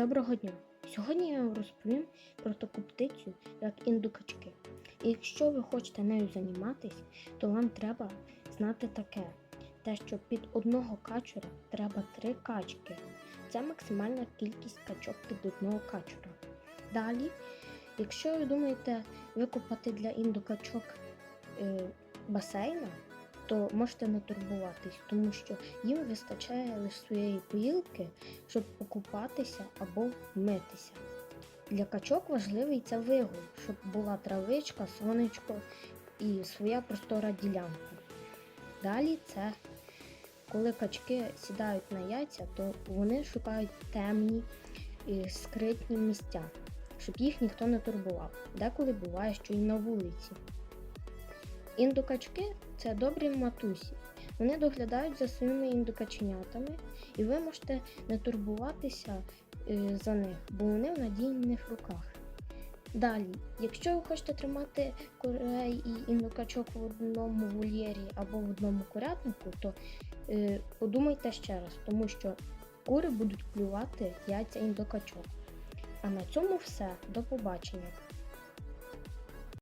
Доброго дня! Сьогодні я вам розповім про таку птицю, як індукачки. І якщо ви хочете нею займатися, то вам треба знати таке: те, що під одного качура треба три качки. Це максимальна кількість качок під одного качура. Далі, якщо ви думаєте викопати для індукачок е, басейна, то можете не турбуватись, тому що їм вистачає лише своєї поїлки, щоб покупатися або вмитися. Для качок важливий це вигул, щоб була травичка, сонечко і своя простора ділянка. Далі це коли качки сідають на яйця, то вони шукають темні і скритні місця, щоб їх ніхто не турбував. Деколи буває, що і на вулиці. Індукачки це добрі матусі. Вони доглядають за своїми індукаченятами, і ви можете не турбуватися е, за них, бо вони в надійних руках. Далі, якщо ви хочете тримати курей і індукачок в одному вольєрі або в одному курятнику, то е, подумайте ще раз, тому що кури будуть клювати яйця індукачок. А на цьому все. До побачення.